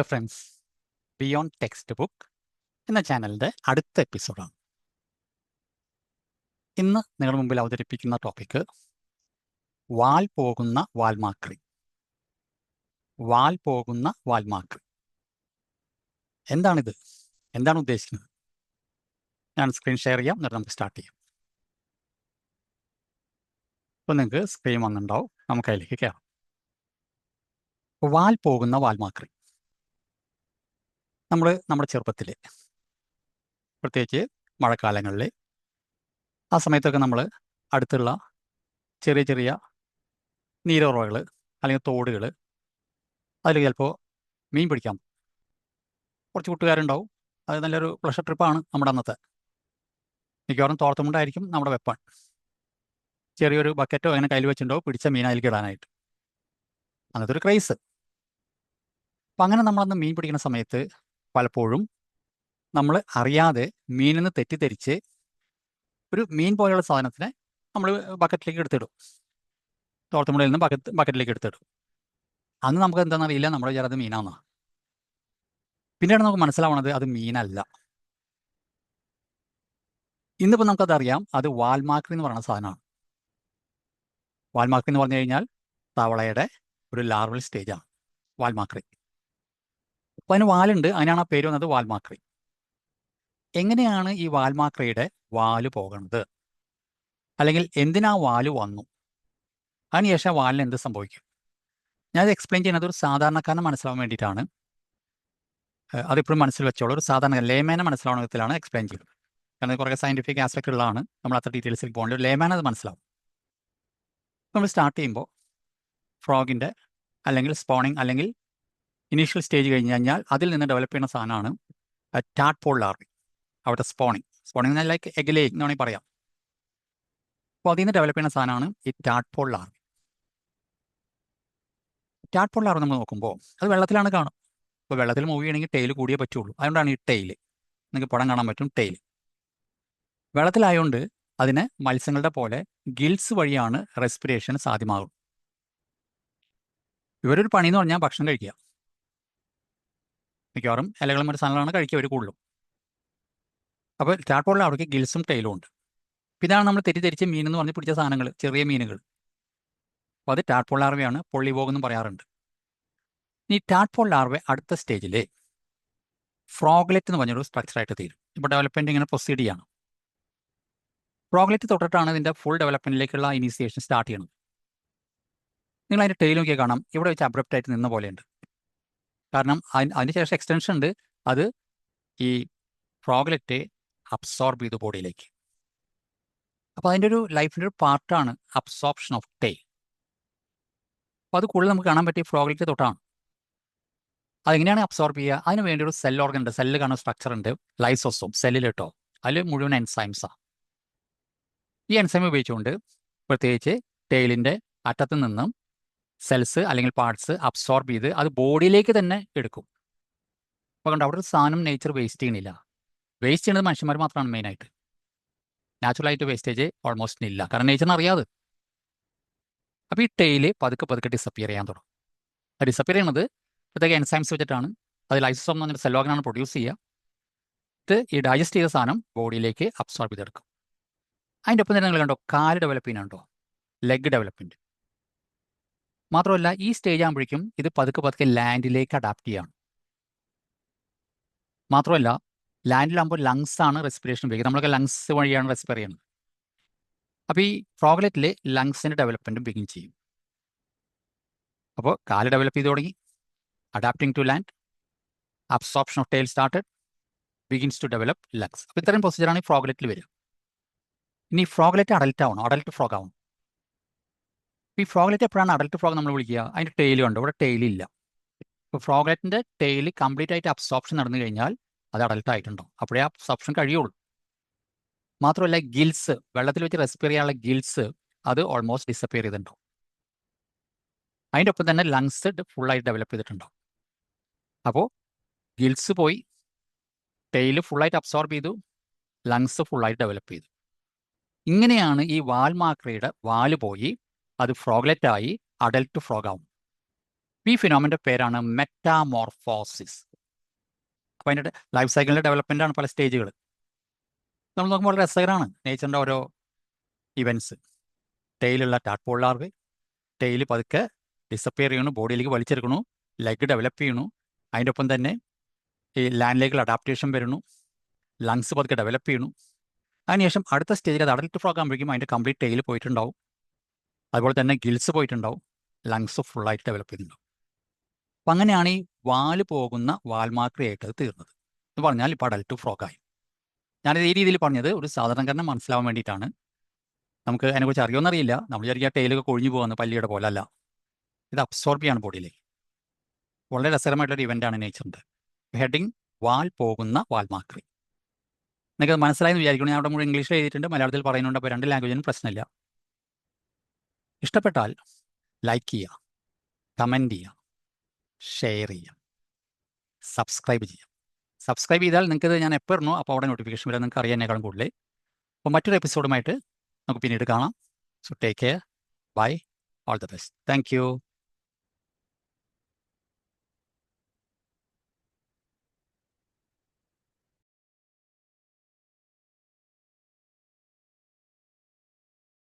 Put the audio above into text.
Hello friends beyond text book എന്ന ചാനലിന്റെ അടുത്ത എപ്പിസോഡാണ് ഇന്ന് നിങ്ങളുടെ മുമ്പിൽ അവതരിപ്പിക്കുന്ന ടോപ്പിക്ക് വാൽ പോകുന്ന വാൽമാക്രി. വാൽ പോകുന്ന വാൽമാക്രി. എന്താണിത്? എന്താണ് ഉദ്ദേശിക്കുന്നത്? ഞാൻ സ്ക്രീൻ ഷെയർ ചെയ്യാം എന്നിട്ട് നമുക്ക് സ്റ്റാർട്ട് ചെയ്യാം. ഇപ്പം നിങ്ങൾക്ക് സ്ക്രീൻ വന്നിട്ടുണ്ടാവും. നമുക്ക് അതിലേക്ക് കയറാം വാൽ പോകുന്ന വാൽമാക്രി. നമ്മൾ നമ്മുടെ ചെറുപ്പത്തിൽ പ്രത്യേകിച്ച് മഴക്കാലങ്ങളിൽ ആ സമയത്തൊക്കെ നമ്മൾ അടുത്തുള്ള ചെറിയ ചെറിയ നീരുറവകൾ അല്ലെങ്കിൽ തോടുകൾ അതിൽ ചിലപ്പോൾ മീൻ പിടിക്കാം കുറച്ച് കൂട്ടുകാരുണ്ടാവും. അത് നല്ലൊരു പ്ലഷർ ട്രിപ്പാണ് നമ്മുടെ അന്നത്തെ. മിക്കവാറും തോർത്തുമുണ്ടായിരിക്കും നമ്മുടെ വെപ്പൺ ചെറിയൊരു ബക്കറ്റോ അങ്ങനെ കയ്യിൽ വെച്ചിട്ടുണ്ടോ പിടിച്ച മീൻ അതിലേക്ക് ഇടാനായിട്ട്. അങ്ങനത്തെ ഒരു ക്രൈസ് അപ്പം അങ്ങനെ നമ്മളന്ന് മീൻ പിടിക്കുന്ന സമയത്ത് പലപ്പോഴും നമ്മൾ അറിയാതെ മീനിന്ന് നിന്ന് തെറ്റിദ്ധരിച്ച് ഒരു മീൻ പോലെയുള്ള സാധനത്തിനെ നമ്മൾ ബക്കറ്റിലേക്ക് എടുത്തിടും. തോർത്തുമുടയിൽ നിന്ന് ബക്കറ്റ് ബക്കറ്റിലേക്ക് എടുത്തിടും. അന്ന് നമുക്ക് എന്താണെന്ന് അറിയില്ല. നമ്മൾ വിചാരം അത് പിന്നീട് നമുക്ക് മനസ്സിലാവണത് അത് മീനല്ല. ഇന്നിപ്പോൾ നമുക്കതറിയാം. അത് വാൽമാക്രി എന്ന് പറയുന്ന സാധനമാണ്. വാൽമാക്രി എന്ന് പറഞ്ഞു കഴിഞ്ഞാൽ തവളയുടെ ഒരു ലാർവൽ സ്റ്റേജാണ്. വാൽമാക്രി. അപ്പോൾ അതിന് വാലുണ്ട്. അതിനാണ് ആ പേര് വന്നത് വാൽമാക്രി. എങ്ങനെയാണ് ഈ വാൽമാക്രിയുടെ വാൽ പോകുന്നത് അല്ലെങ്കിൽ എന്തിനാ വാൽ വന്നു? അതിനുശേഷം വാലിന് എന്ത് സംഭവിക്കും? ഞാനത് എക്സ്പ്ലെയിൻ ചെയ്യുന്നത് ഒരു സാധാരണക്കാരനെ മനസ്സിലാവാൻ വേണ്ടിയിട്ടാണ്. അതിപ്പോഴും മനസ്സിൽ വെച്ചോളൂ. ഒരു സാധാരണ ലേമേനെ മനസ്സിലാവുന്ന വിധത്തിലാണ് എക്സ്പ്ലെയിൻ ചെയ്യുന്നത് കാരണം കുറേ സയന്റിഫിക് ആസ്പെക്ട് ഉള്ളതാണ്. നമ്മൾ അത്ര ഡീറ്റെയിൽസിൽ പോകേണ്ട. ഒരു ലേമാൻ അത് മനസ്സിലാവും. നമ്മൾ സ്റ്റാർട്ട് ചെയ്യുമ്പോൾ ഫ്രോഗിന്റെ അല്ലെങ്കിൽ സ്പോണിങ് അല്ലെങ്കിൽ ഇനീഷ്യൽ സ്റ്റേജ് കഴിഞ്ഞ് കഴിഞ്ഞാൽ അതിൽ നിന്ന് ഡെവലപ്പ് ചെയ്യുന്ന സാധനമാണ് ടാട്പോൾ ലാർവി അവിടെ സ്പോണിങ് സ്പോണിങ് എന്നാൽ ലൈക്ക് എഗലേ എന്ന് വേണമെങ്കിൽ പറയാം. അപ്പോൾ അതിൽ നിന്ന് ഡെവലപ്പ് ചെയ്യുന്ന സാധനമാണ് ഈ ടാട്പോൾ ലാർവി. ടാട്പോൾ ലാർവി നമ്മൾ നോക്കുമ്പോൾ അത് വെള്ളത്തിലാണ് കാണും ഇപ്പോൾ വെള്ളത്തിൽ മൂവ് ചെയ്യണമെങ്കിൽ ടെയിൽ കൂടിയേ പറ്റുള്ളൂ. അതുകൊണ്ടാണ് ഈ ടെയിൽ നിങ്ങൾക്ക് പടം കാണാൻ പറ്റും ടെയിൽ വെള്ളത്തിലായതുകൊണ്ട് അതിന് മത്സ്യങ്ങളുടെ പോലെ ഗിൽസ് വഴിയാണ് റെസ്പിറേഷൻ സാധ്യമാകും ഇവരൊരു പണി എന്ന് പറഞ്ഞാൽ ഭക്ഷണം കഴിക്കുക. മിക്കവാറും ഇലകളും മറ്റു സാധനങ്ങളാണ് കഴിക്കുക അവർ കൂടുതലും. അപ്പോൾ ടാട്പോളിൽ അവർക്ക് ഗിൽസും ടൈലും ഉണ്ട്. ഇതാണ് നമ്മൾ തെറ്റിദ്ധരിച്ച് മീൻ എന്ന് പറഞ്ഞ് പിടിച്ച സാധനങ്ങൾ ചെറിയ മീനുകൾ. അപ്പോൾ അത് ടാട്പോൾ ലാർവയാണ് പൊള്ളിവോഗ് എന്നും പറയാറുണ്ട്. ഇനി ടാട്പോൾ ലാർവ അടുത്ത സ്റ്റേജിൽ ഫ്രോഗ്ലെറ്റ് എന്ന് പറഞ്ഞൊരു സ്ട്രക്ചറായിട്ട് തീരും. ഇപ്പോൾ ഡെവലപ്മെന്റ് ഇങ്ങനെ പ്രൊസീഡ് ചെയ്യാണ്. ഫ്രോഗ്ലെറ്റ് തൊട്ടിട്ടാണ് ഇതിന്റെ ഫുൾ ഡെവലപ്മെന്റിലേക്കുള്ള ഇനീസിയേഷൻ സ്റ്റാർട്ട് ചെയ്യുന്നത് നിങ്ങൾ അതിന്റെ നോക്കിയാൽ കാണാം. ഇവിടെ വെച്ച് അബ്രപ്റ്റായിട്ട് നിന്ന പോലെയുണ്ട്. കാരണം അതിന് ശേഷം എക്സ്റ്റൻഷൻ ഉണ്ട്. അത് ഈ ഫ്രോഗ്ലെറ്റ് അബ്സോർബ് ചെയ്തു ബോഡിയിലേക്ക് അപ്പോൾ അതിന്റെ ഒരു ലൈഫിന്റെ ഒരു പാർട്ടാണ് അബ്സോർപ്ഷൻ ഓഫ് ടേ അപ്പോൾ അത് കൂടുതൽ നമുക്ക് കാണാൻ പറ്റിയ ഫ്രോഗ്ലെറ്റ് തൊട്ടാണ്. അതെങ്ങനെയാണ് അബ്സോർബ് ചെയ്യുക? അതിന് വേണ്ടി ഒരു സെൽ ഓർഗൻ ഉണ്ട്. സെല്ല് കാണുന്ന സ്ട്രക്ചർ ഉണ്ട്. ലൈസോസോം സെല്ലിൽ കേട്ടോ അതിൽ മുഴുവൻ എൻസൈംസാണ് ഈ എൻസൈം ഉപയോഗിച്ചുകൊണ്ട് പ്രത്യേകിച്ച് ടെയിലിന്റെ അറ്റത്ത് നിന്നും സെൽസ് അല്ലെങ്കിൽ പാർട്സ് അബ്സോർബ് ചെയ്ത് അത് ബോഡിയിലേക്ക് തന്നെ എടുക്കും. അപ്പോൾ കണ്ടോ അവിടെ ഒരു സാധനം നേച്ചർ വേസ്റ്റ് ചെയ്യണില്ല. വേസ്റ്റ് ചെയ്യുന്നത് മനുഷ്യന്മാർ മാത്രമാണ് മെയിനായിട്ട് നാച്ചുറലായിട്ട് വേസ്റ്റേജ് ഓൾമോസ്റ്റ് ഇല്ല. കാരണം നേച്ചറിന് അറിയാതെ അപ്പോൾ ഈ ടെയിൽ പതുക്കെ പതുക്കെ ഡിസപ്പിയർ ചെയ്യാൻ തുടങ്ങും. ഡിസപ്പിയർ ചെയ്യണത് പ്രത്യേക എൻസൈംസ് വെച്ചിട്ടാണ്. അത് ലൈസോം എന്ന് പറഞ്ഞ സെല്ലോഗനാണ് പ്രൊഡ്യൂസ് ചെയ്യുക. ഇത് ഈ ഡൈജസ്റ്റ് ചെയ്ത സാധനം ബോഡിയിലേക്ക് അബ്സോർബ് ചെയ്തെടുക്കും. അതിന്റെ ഒപ്പം തന്നെ നിങ്ങൾ കണ്ടോ കാൽ ഡെവലപ്പ് ചെയ്യുന്നുണ്ടോ? ലെഗ് ഡെവലപ്മെന്റ് മാത്രമല്ല ഈ സ്റ്റേജ് ആകുമ്പോഴേക്കും ഇത് പതുക്കെ പതുക്കെ ലാൻഡിലേക്ക് അഡാപ്റ്റ് ചെയ്യാണ്. മാത്രമല്ല ലാൻഡിലാകുമ്പോൾ ലങ്സ് ആണ് റെസ്പിറേഷൻ ഉപയോഗിക്കുക. നമ്മളൊക്കെ ലങ്സ് വഴിയാണ് റെസ്പിറ ചെയ്യുന്നത്. അപ്പോൾ ഈ ഫ്രോഗ്ലെറ്റിൽ ലങ്സിന്റെ ഡെവലപ്മെന്റും ബിഗിൻ ചെയ്യും. അപ്പോൾ കാൽ ഡെവലപ്പ് ചെയ്ത് തുടങ്ങി. Adapting to land absorption of tail started begins to develop lungs അപ്പോൾ ഇത്തരം പ്രൊസീജിയറാണ് ഈ ഫ്രോഗ്ലെറ്റിൽ വരിക. ഇനി ഫ്രോഗ്ലെറ്റ് അഡൽറ്റ് ആവണം. അഡൽറ്റ് ഫ്രോഗ് ആവണം. ഈ ഫ്രോഗ്ലെറ്റ് എപ്പോഴാണ് അഡൽട്ട് ഫ്രോഗ് നമ്മൾ വിളിക്കുക? അതിന്റെ ടെയിൽ ഉണ്ട് ഇവിടെ ടെയിൽ ഇല്ല. ഇപ്പോൾ ഫ്രോഗ്ലെറ്റിന്റെ ടെയിൽ കംപ്ലീറ്റ് ആയിട്ട് അബ്സോപ്ഷൻ നടന്നു കഴിഞ്ഞാൽ അത് അഡൽട്ട് ആയിട്ടുണ്ടോ അപ്പോഴേ അബ്സോർപ്ഷൻ കഴിയുള്ളൂ. മാത്രമല്ല ഗിൽസ് വെള്ളത്തിൽ വെച്ച് റെസ്പിയർ ചെയ്യാനുള്ള ഗിൽസ് അത് ഓൾമോസ്റ്റ് ഡിസപ്പിയർ ചെയ്തിട്ടുണ്ടോ അതിന്റെ ഒപ്പം തന്നെ ലങ്സ് ഫുള്ളായിട്ട് ഡെവലപ്പ് ചെയ്തിട്ടുണ്ടോ അപ്പോൾ ഗിൽസ് പോയി ടെയിൽ ഫുള്ളായിട്ട് അബ്സോർബ് ചെയ്തു ലങ്സ് ഫുള്ളായിട്ട് ഡെവലപ്പ് ചെയ്തു. ഇങ്ങനെയാണ് ഈ വാൽമാക്രയുടെ വാൽ പോയി അത് ഫ്രോഗ്ലെറ്റ് ആയി അഡൽട്ട് ഫ്രോഗ് ആവും ഈ ഫിനോമിന്റെ പേരാണ് മെറ്റാമോർഫോസിസ്. അപ്പോൾ അതിന്റെ ലൈഫ് സൈക്കിളിന്റെ ഡെവലപ്മെന്റ് ആണ് പല സ്റ്റേജുകൾ. നമ്മൾ നോക്കുമ്പോൾ വളരെ രസകരമാണ് നേച്ചറിന്റെ ഓരോ ഇവന്റ്സ് ടെയിലുള്ള ടാഡ്പോൾ ലാർവ് ടെയിൽ പതുക്കെ ഡിസപ്പിയർ ചെയ്യണു ബോഡിയിലേക്ക് വലിച്ചെടുക്കണു ലെഗ് ഡെവലപ്പ് ചെയ്യണു അതിന്റെ ഒപ്പം തന്നെ ഈ ലാൻഡിലേക്കുള്ള അഡാപ്റ്റേഷൻ വരുന്നു ലങ്സ് പതുക്കെ ഡെവലപ്പ് ചെയ്യണു അതിനുശേഷം അടുത്ത സ്റ്റേജിൽ അത് അഡൽട്ട് ഫ്രോഗ് ആകുമ്പോഴേക്കും അതിന്റെ കംപ്ലീറ്റ് ടെയിൽ പോയിട്ടുണ്ടാവും. അതുപോലെ തന്നെ ഗിൽസ് പോയിട്ടുണ്ടാവും. ലങ്സ് ഫുള്ളായിട്ട് ഡെവലപ്പ് ചെയ്തിട്ടുണ്ടാവും. അപ്പം അങ്ങനെയാണ് ഈ വാൽ പോകുന്ന വാൽമാക്രിയായിട്ട് അത് തീർന്നത്. എന്ന് പറഞ്ഞാൽ ഇപ്പോൾ അഡൽട്ട് ഫ്രോഗായി ഞാനിത് ഈ രീതിയിൽ പറഞ്ഞത് ഒരു സാധാരണക്കാരനെ മനസ്സിലാവാൻ വേണ്ടിയിട്ടാണ്. നമുക്ക് അതിനെക്കുറിച്ച് അറിയുമെന്നറിയില്ല നമ്മൾ വിചാരിക്കുക ടൈലൊക്കെ കൊഴിഞ്ഞു പോകുന്ന പല്ലിയുടെ പോലെ അല്ല. ഇത് അബ്സോർബ് ചെയ്യാണ് ബോഡിയിലേക്ക് വളരെ രസകരമായിട്ടൊരു ഇവന്റാണ് നേച്ചറിന്റെ ഹെഡിങ് വാൽ പോകുന്ന വാൽമാക്രി. നിങ്ങൾക്ക് മനസ്സിലായെന്ന് വിചാരിക്കണം ഞാൻ അവിടെ മുഴുവൻ ഇംഗ്ലീഷിൽ എഴുതിയിട്ടുണ്ട്. മലയാളത്തിൽ പറയുന്നുണ്ട്. അപ്പോൾ രണ്ട് ലാംഗ്വേജിനും പ്രശ്നമില്ല. ഇഷ്ടപ്പെട്ടാൽ ലൈക്ക് ചെയ്യുക കമന്റ് ചെയ്യുക ഷെയർ ചെയ്യുക സബ്സ്ക്രൈബ് ചെയ്യുക. സബ്സ്ക്രൈബ് ചെയ്താൽ നിങ്ങൾക്കിത് ഞാൻ എപ്പോൾ ഇടണോ അപ്പോൾ അവിടെ നോട്ടിഫിക്കേഷൻ വരാൻ നിങ്ങൾക്ക് അറിയാനേക്കാളും കൂടുതൽ. അപ്പോൾ മറ്റൊരു എപ്പിസോഡുമായിട്ട് നമുക്ക് പിന്നീട് കാണാം. So take care bye all the best thank